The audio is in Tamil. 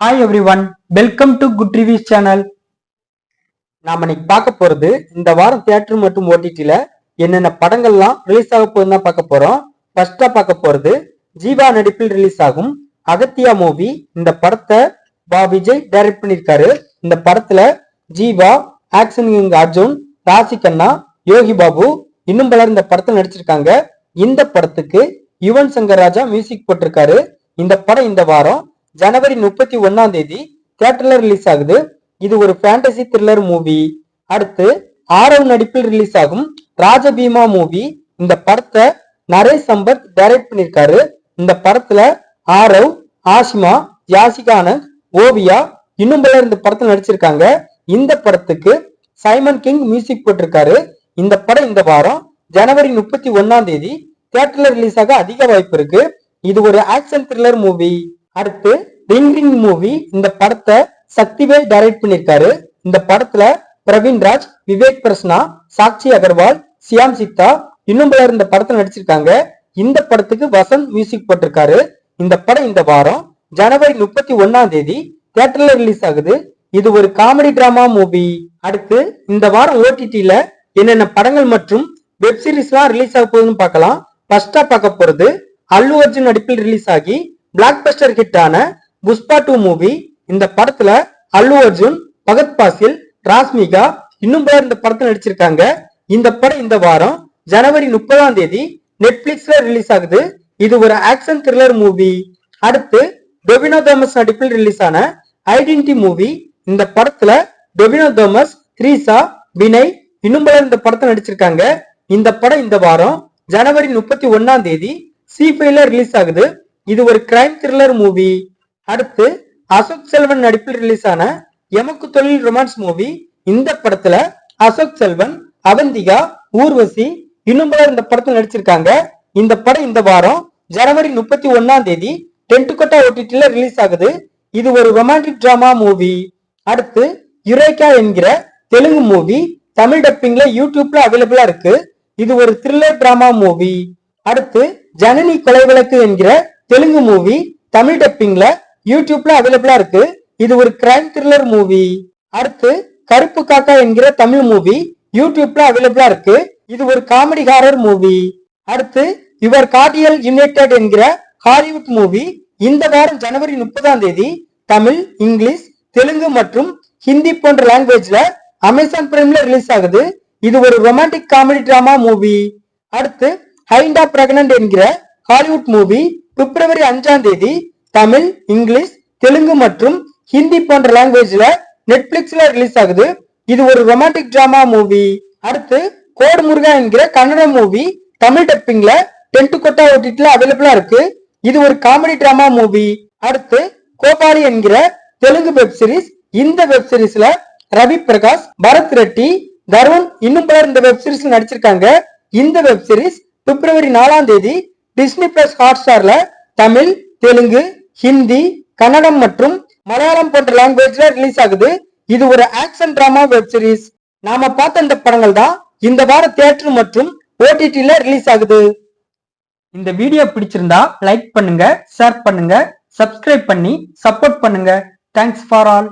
Hi everyone welcome to good reviews channel நாம இன்னைக்கு பார்க்க போகிறது இந்த வாரம் தியேட்டர் மற்றும் ஓடிடியில் என்னென்ன படங்கள்லாம் ரிலீஸ் ஆக போகுதுன்னு தான் பார்க்க போகிறோம் ஃபர்ஸ்ட்டாக பார்க்க போகிறது ஜீவா நடிப்பில் ரிலீஸ் ஆகும். அகத்தியா மூவி இந்த படத்தை பா விஜய் டைரக்ட் பண்ணியிருக்காரு. இந்த படத்தில் ஜீவா ஆக்ஷன் கிங் அர்ஜுன் ராசி கண்ணா யோகி பாபு இன்னும் பலர் இந்த படத்தில் நடிச்சிருக்காங்க. இந்த படத்துக்கு யுவன் சங்கர் ராஜா மியூசிக் போட்டிருக்காரு. இந்த படம் இந்த வாரம் ஜனவரி முப்பத்தி ஒன்னாம் தேதி தியேட்டர்ல ரிலீஸ் ஆகுது. இது ஒரு ஃபேண்டசி த்ரில்லர் மூவி அடுத்து ஆரவ் நடிப்பில் ரிலீஸ் ஆகும் ராஜபீமா மூவி இந்த படத்தை நரேஷ் சம்பத் டைரக்ட் பண்ணியிருக்காரு இந்த படத்துல ஆரவ் ஆசிமா யாசிகா ஆனந்த் ஓவியா இன்னும் பலர் இந்த படத்தில் நடிச்சிருக்காங்க. இந்த படத்துக்கு சைமன் கிங் மியூசிக் போட்டிருக்காரு. இந்த படம் இந்த வாரம் ஜனவரி முப்பத்தி ஒன்னாம் தேதி தியேட்டர்ல ரிலீஸ் ஆக அதிக வாய்ப்பு இருக்கு. இது ஒரு ஆக்ஷன் த்ரில்லர் மூவி அடுத்து ரிங் ரிங் மூவி இந்த படத்தை சக்திவேல் டைரக்ட் பண்ணிருக்காரு. இந்த படத்துல பிரவீன் ராஜ் விவேக் பிரஸ்னா சாக்ஷி அகர்வால் சியாம் சித்தா இன்னும் பலர் இந்த படத்துல நடிச்சிருக்காங்க. இந்த படத்துக்கு வசந்த் மியூசிக் போட்டிருக்காரு. இந்த படம் இந்த வாரம் ஜனவரி முப்பத்தி ஒன்னாம் தேதி தியேட்டர்ல ரிலீஸ் ஆகுது. இது ஒரு காமெடி டிராமா மூவி அடுத்து இந்த வாரம் ஓடிடியில என்னென்ன படங்கள் மற்றும் வெப் சீரிஸ்லாம் ரிலீஸ் ஆக போகுதுன்னு பார்க்கலாம். ஃபர்ஸ்டா பார்க்க போறது அல்லு அர்ஜுன் நடிப்பில் ரிலீஸ் ஆகி பிளாக் பஸ்டர் ஹிட் ஆன புஷ்பா டூ மூவி இந்த படத்துல அல்லு அர்ஜுன் பகத் பாசில் ராஸ்மிகா இன்னும் பலர் இந்த படத்தை நடிச்சிருக்காங்க. இந்த படம் இந்த வாரம் ஜனவரி முப்பதாம் தேதி நெட்ஃபிளிக்ஸ்ல ரிலீஸ் ஆகுது. இது ஒரு ஆக்ஷன் த்ரில்லர் மூவி அடுத்து டொபினோ தோமஸ் நடிப்பில் ரிலீஸ் ஆன ஐடென்டி மூவி இந்த படத்துல டொபினோ தோமஸ் த்ரீசா வினய் இன்னும் பலர் இந்த படத்தை நடிச்சிருக்காங்க. இந்த படம் இந்த வாரம் ஜனவரி முப்பத்தி ஒன்னாம் தேதி சி ரிலீஸ் ஆகுது. இது ஒரு கிரைம் த்ரில்லர் மூவி அடுத்து அசோக் செல்வன் நடிப்பில் ரிலீஸ் ஆன எமக்கு தொழில் ரொமான்ஸ் மூவி இந்த படத்துல அசோக் செல்வன் அவந்திகா ஊர்வசி இன்னும் பலர் இந்த படத்தில் நடிச்சிருக்காங்க. இந்த படம் இந்த வாரம் ஜனவரி முப்பத்தி ஒன்னாம் தேதி டென்ட்டுக்கொட்டா ஓடிடில ரிலீஸ் ஆகுது. இது ஒரு ரொமான்டிக் டிராமா மூவி அடுத்து யுரேகா என்கிற தெலுங்கு மூவி தமிழ் டப்பிங்ல யூடியூப்ல அவைலபிளா இருக்கு. இது ஒரு த்ரில்லர் டிராமா மூவி அடுத்து ஜனனி கொலை விளக்கு என்கிற தெலுங்கு மூவி தமிழ் டப்பிங்ல யூடியூப்ல அவைலபிளா இருக்கு. இது ஒரு கிரைம் த்ரில்லர் மூவி அடுத்து கருப்பு காக்கா என்கிற தமிழ் மூவி யூடியூப்ல அவைலபிளா இருக்கு. இது ஒரு காமெடி ஹாரர் மூவி அடுத்து யுவர் கார்டியல் யுனைடெட் என்கிற ஹாலிவுட் மூவி இந்த வாரம் ஜனவரி முப்பதாம் தேதி தமிழ் இங்கிலீஷ் தெலுங்கு மற்றும் ஹிந்தி போன்ற லாங்குவேஜ்ல அமேசான் பிரைம்ல ரிலீஸ் ஆகுது. இது ஒரு ரொமான்டிக் காமெடி டிராமா மூவி அடுத்து ஹைண்டா பிரெக்னன்ட் என்கிற ஹாலிவுட் மூவி பிப்ரவரி அஞ்சாம் தேதி தமிழ் இங்கிலீஷ் தெலுங்கு மற்றும் ஹிந்தி போன்ற லாங்குவேஜ்ல நெட்ஃபிளிக்ஸ்ல ரிலீஸ் ஆகுது. இது ஒரு ரொமான்டிக் டிராமா மூவி அடுத்து கோடு முருகா என்கிற கன்னட மூவி தமிழ் டப்பிங்ல டென்ட் கொட்டா ஓட்டிட்டுல அவைலபிளா இருக்கு. இது ஒரு காமெடி டிராமா மூவி அடுத்து கோபாலி என்கிற தெலுங்கு வெப் சீரிஸ் இந்த வெப் சீரிஸ்ல ரவி பிரகாஷ் பரத் ரெட்டி தருண் இன்னும் பலர் இந்த வெப் சீரிஸ்ல நடிச்சிருக்காங்க. இந்த வெப் சீரிஸ் பிப்ரவரி நாலாம் தேதி டிஸ்னி பிளஸ் ஹாட் ஸ்டார்ல தமிழ் தெலுங்கு ஹிந்தி கன்னடம் மற்றும் மலையாளம் போன்ற லாங்குவேஜ்ல ரிலீஸ் ஆகுது. இது ஒரு ஆக்ஷன் டிராமா வெப் சீரிஸ் நாம பார்த்த இந்த படங்கள் தான் இந்த வார தியேட்டர் மற்றும் ஓடிடில ரிலீஸ் ஆகுது. இந்த வீடியோ பிடிச்சிருந்தா லைக் பண்ணுங்க ஷேர் பண்ணுங்க சப்ஸ்கிரைப் பண்ணி சப்போர்ட் பண்ணுங்க. Thanks for all